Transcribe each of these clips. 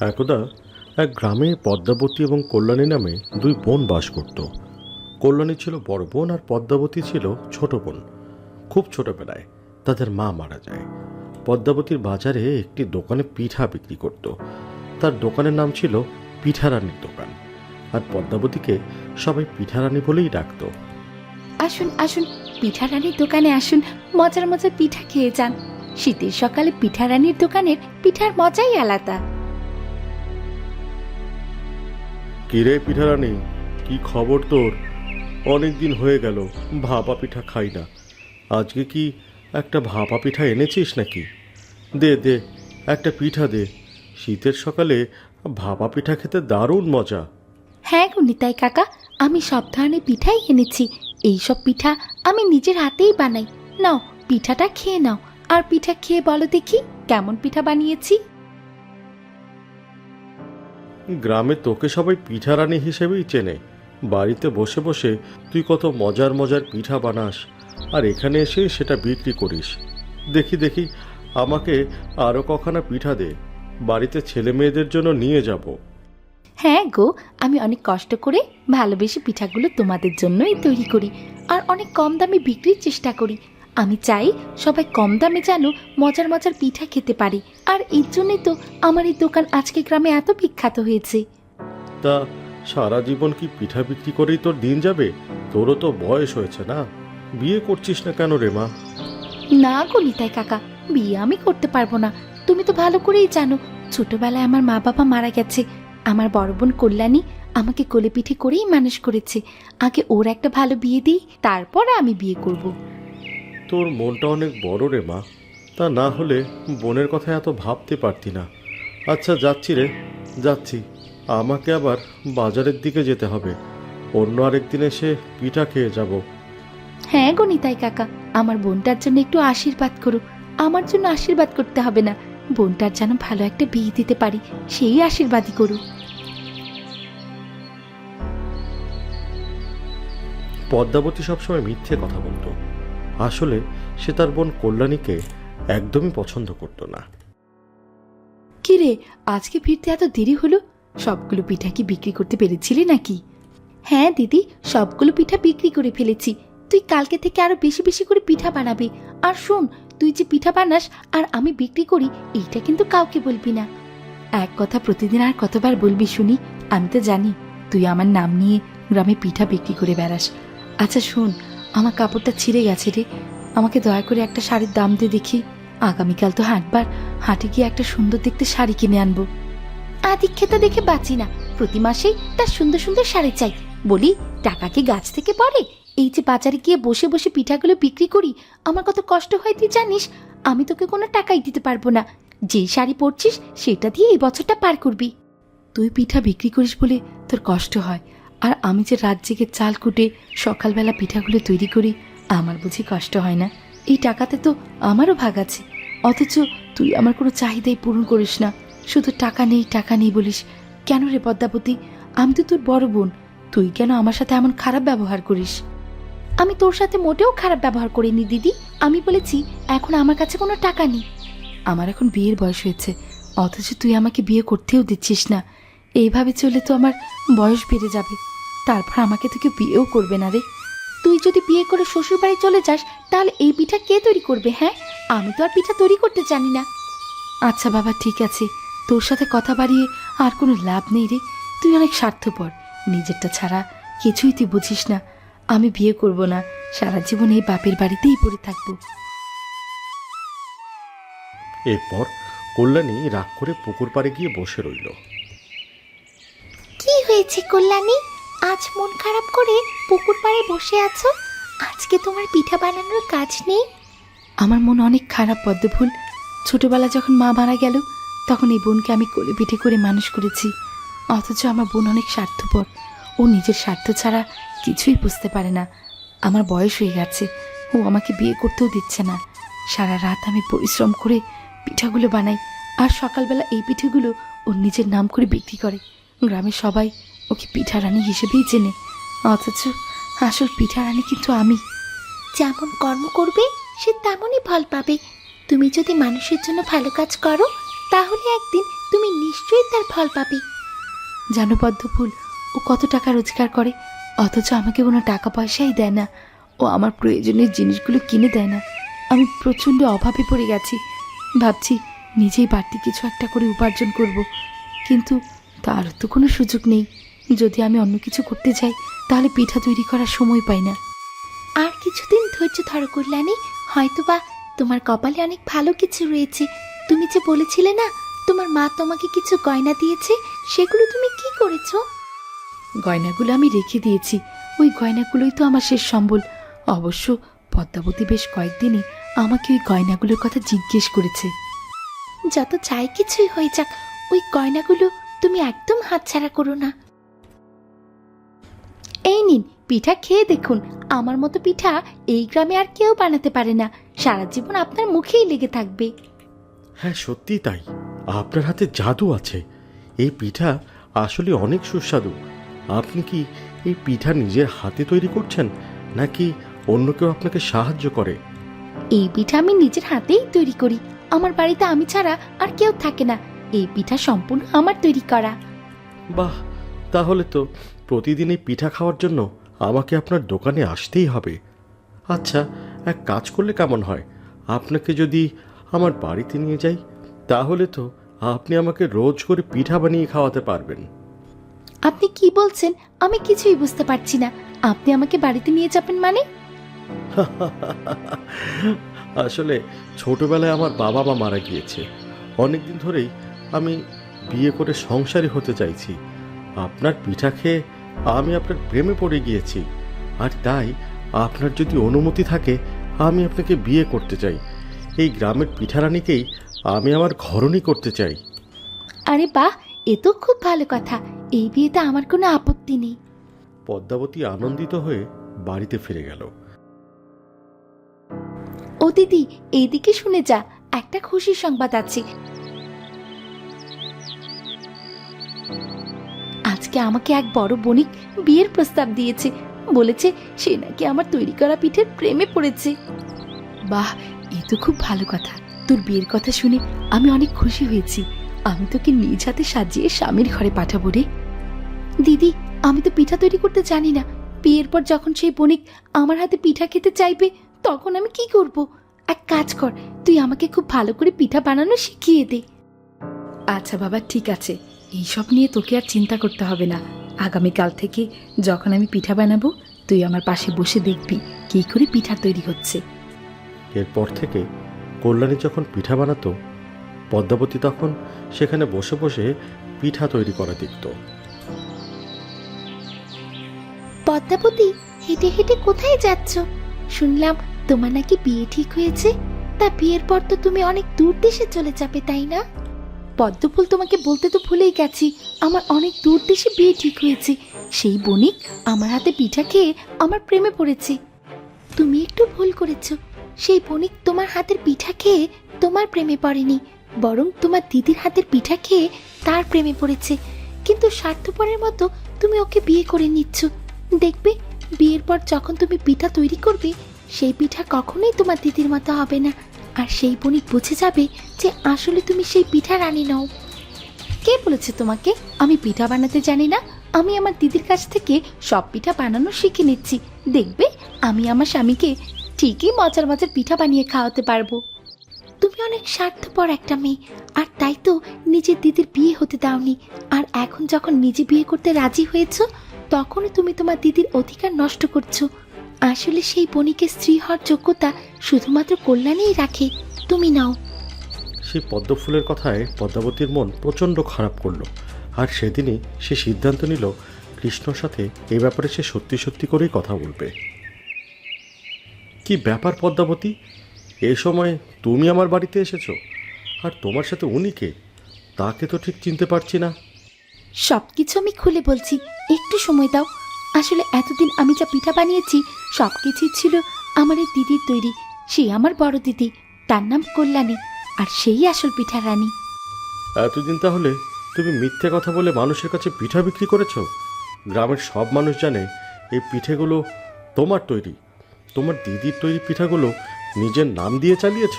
একদা এক গ্রামে পদ্মাবতী এবং কল্যাণী নামে দুই বোন বাস করত। কল্যাণী ছিল বড় বোন আর পদ্মাবতী ছিল ছোট বোন। খুব ছোটবেলায় তাদের মা মারা যায়। পদ্মাবতীর বাজারে একটি দোকানে পিঠা বিক্রি করত। তার দোকানের নাম ছিল পিঠারানির দোকান। আর পদ্মাবতীকে সবাই পিঠারানি বলেই ডাকতো। আসুন আসুন, পিঠারানির দোকানে আসুন, মজার মজার পিঠা খেয়ে যান। শীতের সকালে পিঠারানির দোকানের পিঠার মজাই আলাদা। কিরে পিঠারানি, কি খবর তোর? অনেক দিন হয়ে গেল, ভাপা পিঠা খাই না। আজকে কি একটা ভাপা পিঠা এনেছিস নাকি? দে দে, একটা পিঠা দে। শীতের সকালে ভাপা পিঠা খেতে দারুণ মজা। হ্যাঁ গুনিতাই কাকা, আমি সব ধরনের পিঠাই এনেছি। এই সব পিঠা আমি নিজের হাতেই বানাই। নাও, পিঠাটা খেয়ে নাও। আর পিঠা খেয়ে বলো দেখি, কেমন পিঠা বানিয়েছি? গ্রামে তোকে সবাই পিঠা পিঠারানি হিসেবেই চেনে। বাড়িতে বসে বসে তুই কত মজার মজার পিঠা বানাস, আর এখানে এসে সেটা বিক্রি করিস। দেখি দেখি, আমাকে আরও কখানা পিঠা দে। বাড়িতে ছেলে মেয়েদের জন্য নিয়ে যাব। হ্যাঁ গো, আমি অনেক কষ্ট করে ভালোবেসে পিঠাগুলো তোমাদের জন্যই তৈরি করি, আর অনেক কম দামে বিক্রির চেষ্টা করি। আমি চাই সবাই কম দামে যেন মজার মজার পিঠা খেতে পারি। আর এর জন্যই তো আমার এই দোকান আজকে গ্রামে এত বিখ্যাত হয়েছে। তা সারা জীবন কি পিঠা বিক্রি করেই তোর দিন যাবে? তোরও তো বয়স হয়েছে না। বিয়ে করছিস না কেন রে মা? না গো নিতাই কাকা বিয়ে আমি করতে পারব না। তুমি তো ভালো করেই জানো ছোটবেলায় আমার মা বাবা মারা গেছে। আমার বড় বোন কল্যাণী আমাকে কোলে পিঠে করেই মানুষ করেছে। আগে ওর একটা ভালো বিয়ে দিই তারপর আমি বিয়ে করব। তোর মনটা অনেক বড় রে মা। তা না হলে বোনের কথা এত ভাবতে পারতি না। আচ্ছা যাচ্ছি রে। যাচ্ছি। আমাকে আবার বাজারের দিকে যেতে হবে। অন্য আরেক দিন এসে পিঠা খেয়ে যাব। হ্যাঁ গো নিতাই কাকা আমার বোনটার জন্য একটু আশীর্বাদ করো। আমার জন্য আশীর্বাদ করতে হবে না। বোনটার যেন ভালো একটা বিয়ে দিতে পারি সেই আশীর্বাদই করো পদ্মাবতী সবসময় মিথ্যে কথা বলতো। আসলে সে তার বোন কল্যাণীকে একদমই পছন্দ করতো না। কি রে আজকে ফিরতে এত দেরি হলো? সবগুলো পিঠা কি বিক্রি করতে পেরেছিলি নাকি? হ্যাঁ দিদি, সবগুলো পিঠা বিক্রি করে ফেলেছি। তুই কালকে থেকে আরও বেশি বেশি করে পিঠা বানাবি। আর শোন, তুই যে পিঠা বানাস আর আমি বিক্রি করি, এইটা কিন্তু কাউকে বলবি না। এক কথা প্রতিদিন আর কতবার বলবি শুনি, আমি তো জানি। তুই আমার নাম নিয়ে গ্রামে পিঠা বিক্রি করে বেড়াস। আচ্ছা শোন আমার কাপড়টা ছিঁড়ে গেছে রে। আমাকে দয়া করে একটা শাড়ির দাম দিয়ে দেখি। আগামীকাল তো হাঁটবার হাটে গিয়ে একটা সুন্দর দেখতে শাড়ি কিনে আনব। আদিক্ষেতা দেখে বাঁচি না। প্রতি মাসেই তার সুন্দর সুন্দর শাড়ি চাই। বলি, টাকা কি গাছ থেকে পড়ে? এই যে বাজারে গিয়ে বসে বসে পিঠাগুলো বিক্রি করি, আমার কত কষ্ট হয় তুই জানিস? আমি তোকে কোনো টাকাই দিতে পারব না। যেই শাড়ি পরছিস, সেটা দিয়ে এই বছরটা পার করবি। তুই পিঠা বিক্রি করিস বলে তোর কষ্ট হয়। আর আমি যে রাত জেগে চাল কুটে সকালবেলা পিঠাগুলো তৈরি করি, আমার বুঝি কষ্ট হয় না। এই টাকাতে তো আমারও ভাগ আছে। অথচ তুই আমার কোনো চাহিদাই পূরণ করিস না। শুধু টাকা নেই টাকা নেই বলিস। কেন রে পদ্মাবতী? আমি তো তোর বড় বোন। তুই কেন আমার সাথে এমন খারাপ ব্যবহার করিস? আমি তোর সাথে মোটেও খারাপ ব্যবহার করিনি, দিদি। আমি বলেছি, এখন আমার কাছে কোনো টাকা নেই। আমার এখন বিয়ের বয়স হয়েছে। অথচ তুই আমাকে বিয়ে করতেও দিচ্ছিস না। এইভাবে চলে তো আমার বয়স বেড়ে যাবে। তারপর আমাকে তো কেউ বিয়েও করবে না রে। তুই যদি বিয়ে করে শ্বশুর বাড়ি চলে যাস, তাহলে এই পিঠা কে তৈরি করবে হ্যাঁ? আমি তো আর পিঠা তৈরি করতে জানি না। আচ্ছা বাবা, ঠিক আছে। তোর সাথে কথা বাড়িয়ে আর কোনো লাভ নেই রে। তুই অনেক স্বার্থপর। নিজেরটা ছাড়া কিছুই তুই বুঝিস না। আমি বিয়ে করব না। সারা জীবন এই বাপের বাড়িতেই পড়ে থাকব। এরপর কল্যাণী রাগ করে পুকুর পাড়ে গিয়ে বসে রইল। হয়েছে কল্যাণী, আজ মন খারাপ করে পুকুর পাড়ে বসে আছো? আজকে তোমার পিঠা বানানোর কাজ নেই? আমার মন অনেক খারাপ, পদ্মফুল। ছোটবেলা যখন মা মারা গেল, তখন এই বোনকে আমি কোলে পিঠে করে মানুষ করেছি। অথচ আমার বোন অনেক স্বার্থপর। ও নিজের স্বার্থ ছাড়া কিছুই বুঝতে পারে না। আমার বয়স হয়ে গেছে। ও আমাকে বিয়ে করতেও দিচ্ছে না। সারা রাত আমি পরিশ্রম করে পিঠাগুলো বানাই। আর সকালবেলা এই পিঠেগুলো ওর নিজের নাম করে বিক্রি করে। গ্রামের সবাই ওকে পিঠা রানী হিসেবেই চেনে। অথচ আসল পিঠা রানী কিন্তু আমি। যেমন কর্ম করবে সে তেমনই ফল পাবে। তুমি যদি মানুষের জন্য ভালো কাজ করো তাহলে একদিন তুমি নিশ্চয়ই তার ফল পাবে। জানো পদ্মফুল ও কত টাকা রোজগার করে। অথচ আমাকে কোনো টাকা পয়সাই দেয় না। ও আমার প্রয়োজনীয় জিনিসগুলো কিনে দেয় না। আমি প্রচণ্ড অভাবে পড়ে গেছি। ভাবছি নিজেই বাড়তি কিছু একটা করে উপার্জন করব। কিন্তু তার তো কোনো সুযোগ নেই। যদি আমি অন্য কিছু করতে চাই তাহলে পিঠা তৈরি করার সময় পাই না। আর কিছুদিন ধৈর্য ধরো কল্যাণী হয়তোবা তোমার কপালে অনেক ভালো কিছু রয়েছে। তুমি যে বলেছিলে না তোমার মা তোমাকে কিছু গয়না দিয়েছে সেগুলো তুমি কি করেছ? গয়নাগুলো আমি রেখে দিয়েছি। ওই গয়নাগুলোই তো আমার শেষ সম্বল। অবশ্য পদ্মাবতী বেশ কয়েকদিনই আমাকে ওই গয়নাগুলোর কথা জিজ্ঞেস করেছে। যত চাই কিছুই হয়ে যাক ওই গয়নাগুলো তুমি একদম হাতছাড়া করো না। এই নিন পিঠা খেয়ে দেখুন। আমার মতো পিঠা এই গ্রামে আর কেউ বানাতে পারে না। সারা জীবন আপনার মুখেই লেগে থাকবে। হ্যাঁ সত্যিই তাই। আপনার হাতে জাদু আছে। এই পিঠা আসলে অনেক সুস্বাদু। আপনি কি এই পিঠা নিজের হাতে তৈরি করছেন নাকি অন্য কেউ আপনাকে সাহায্য করে? এই পিঠা আমি নিজের হাতেই তৈরি করি। আমার বাড়িতে আমি ছাড়া আর কেউ থাকে না। এই পিঠা সম্পূর্ণ আমার তৈরি করা। বাহ তাহলে তো প্রতিদিন এই পিঠা খাওয়ার জন্য আমাকে আপনার দোকানে আসতেই হবে। আচ্ছা এক কাজ করলে কেমন হয়? আপনাকে যদি আমার বাড়িতে নিয়ে যাই তাহলে তো আপনি আমাকে রোজ করে পিঠা বানিয়ে খাওয়াতে পারবেন। আপনি কি বলছেন? আমি কিছুই বুঝতে পারছি না। আপনি আমাকে বাড়িতে নিয়ে যাবেন মানে? আসলে ছোটবেলায় আমার বাবা মা মারা গিয়েছে। অনেকদিন ধরেই আমি বিয়ে করে সংসারী হতে চাইছি। আপনার পিঠা খেয়ে আমি আপনার প্রেমে পড়ে গিয়েছি। আর তাই আপনার যদি অনুমতি থাকে আমি আপনাকে বিয়ে করতে চাই। এই গ্রামের পিঠারানিকেই আমি আমার ঘরণী করতে চাই। আরে বাহ এ তো খুব ভালো কথা। এই বিয়েতে আমার কোনো আপত্তি নেই। পদ্মাবতী আনন্দিত হয়ে বাড়িতে ফিরে গেল। ও দিদি এইদিকে শুনে যা। একটা খুশির সংবাদ আছে। আজকে আমাকে এক বড় বণিক বিয়ের প্রস্তাব দিয়েছে। বলেছে সে নাকি আমার তৈরি করা পিঠের প্রেমে পড়েছে। বাহ, এ তো খুব ভালো কথা। তোর বিয়ের কথা শুনে আমি অনেক খুশি হয়েছি। আমি তোকে নিজ হাতে সাজিয়ে স্বামীর ঘরে পাঠাবো রে। দিদি, আমি তো পিঠা তৈরি করতে জানি না। বিয়ের পর যখন সেই বণিক আমার হাতে পিঠা খেতে চাইবে, তখন আমি কি করব? এক কাজ কর, তুই আমাকে খুব ভালো করে পিঠা বানানো শিখিয়ে দে। আচ্ছা বাবা, ঠিক আছে। এইসব নিয়ে তোকে আর চিন্তা করতে হবে না। আগামীকাল থেকে যখন আমি পিঠা বানাবো তুই আমার পাশে বসে দেখবি কী করে পিঠা তৈরি হচ্ছে। এরপর থেকে কল্যাণী যখন পিঠা বানাতো পদ্মাবতী তখন সেখানে বসে বসে পিঠা তৈরি করা দেখত। পদ্মাবতী হেঁটে হেঁটে কোথায় যাচ্ছ? শুনলাম তোমার নাকি বিয়ে ঠিক হয়েছে। তা বিয়ের পর তো তুমি অনেক দূর দেশে চলে যাবে তাই না? পদ্মফুল তোমাকে বলতে তো ভুলেই গেছি। আমার অনেক দূর দেশে বিয়ে ঠিক হয়েছে। সেই বণিক আমার হাতে পিঠা খেয়ে আমার প্রেমে পড়েছে। তুমি একটু ভুল করেছ। সেই বণিক তোমার হাতের পিঠা খেয়ে তোমার প্রেমে পড়েনি, বরং তোমার দিদির হাতের পিঠা খেয়ে তার প্রেমে পড়েছে। কিন্তু স্বার্থপরের মতো তুমি ওকে বিয়ে করে নিচ্ছ। দেখবে, বিয়ের পর যখন তুমি পিঠা তৈরি করবে, সেই পিঠা কখনোই তোমার দিদির মতো হবে না। আর সেই বণিক বুঝে যাবে যে আসলে তুমি সেই পিঠা রানী নও। কে বলেছে তোমাকে? আমি পিঠা বানাতে জানি না। আমি আমার দিদির কাছ থেকে সব পিঠা বানানো শিখে নিচ্ছি। দেখবে, আমি আমার স্বামীকে ঠিকই মজার মজার পিঠা বানিয়ে খাওয়াতে পারব। তুমি অনেক স্বার্থপর একটা মেয়ে, আর তাই তো নিজের দিদির বিয়ে হতে দাওনি। আর এখন যখন নিজে বিয়ে করতে রাজি হয়েছো, তখনই তুমি তোমার দিদির অধিকার নষ্ট করছ। আসলে সেই বণিকের স্ত্রী হওয়ার যোগ্যতা শুধুমাত্র কল্যাণেই রাখে তুমি নাও। সেই পদ্মফুলের কথায় পদ্মাবতীর মন প্রচণ্ড খারাপ করল। আর সেদিনই সে সিদ্ধান্ত নিল কৃষ্ণর সাথে এই ব্যাপারে সে সত্যি সত্যি করেই কথা বলবে। কি ব্যাপার পদ্মাবতী? এ সময় তুমি আমার বাড়িতে এসেছ আর তোমার সাথে উনি কে? তাকে তো ঠিক চিনতে পারছি না। সব কিছু আমি খুলে বলছি একটু সময় দাও। আসলে এতদিন আমি যা পিঠা বানিয়েছি সব কিছুই ছিল আমার এই দিদির তৈরি। সে আমার বড় দিদি তার নাম কল্যাণী আর সেই আসল পিঠা রানী। এতদিন তাহলে তুমি মিথ্যে কথা বলে মানুষের কাছে পিঠা বিক্রি করেছ? গ্রামের সব মানুষ জানে এই পিঠেগুলো তোমার তৈরি। তোমার দিদির তৈরি পিঠাগুলো নিজের নাম দিয়ে চালিয়েছ?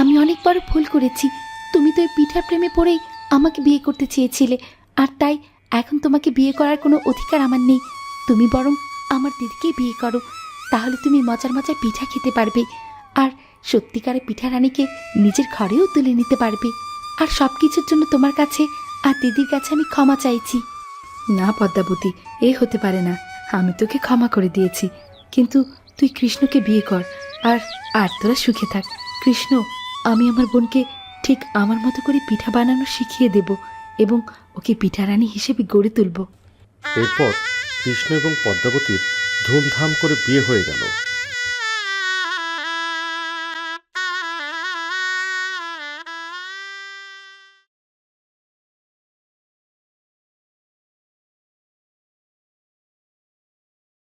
আমি অনেক বড় ভুল করেছি। তুমি তো এই পিঠার প্রেমে পড়েই আমাকে বিয়ে করতে চেয়েছিলে আর তাই এখন তোমাকে বিয়ে করার কোনো অধিকার আমার নেই। তুমি বরং আমার দিদিকে বিয়ে করো। তাহলে তুমি মজার মজার পিঠা খেতে পারবে। আর সত্যিকারে পিঠা রানীকে নিজের ঘরেও তুলে নিতে পারবে। আর সব কিছুর জন্য তোমার কাছে আর দিদির কাছে আমি ক্ষমা চাইছি। না পদ্মাবতী, এ হতে পারে না। আমি তোকে ক্ষমা করে দিয়েছি। কিন্তু তুই কৃষ্ণকে বিয়ে কর। আর আর তোরা সুখে থাক। কৃষ্ণ, আমি আমার বোনকে ঠিক আমার মতো করে পিঠা বানানো শিখিয়ে দেব এবং ওকে পিঠা রানী হিসেবে গড়ে তুলব। এরপর কৃষ্ণ এবং পদ্মাবতীর ধুমধাম করে বিয়ে হয়ে গেল।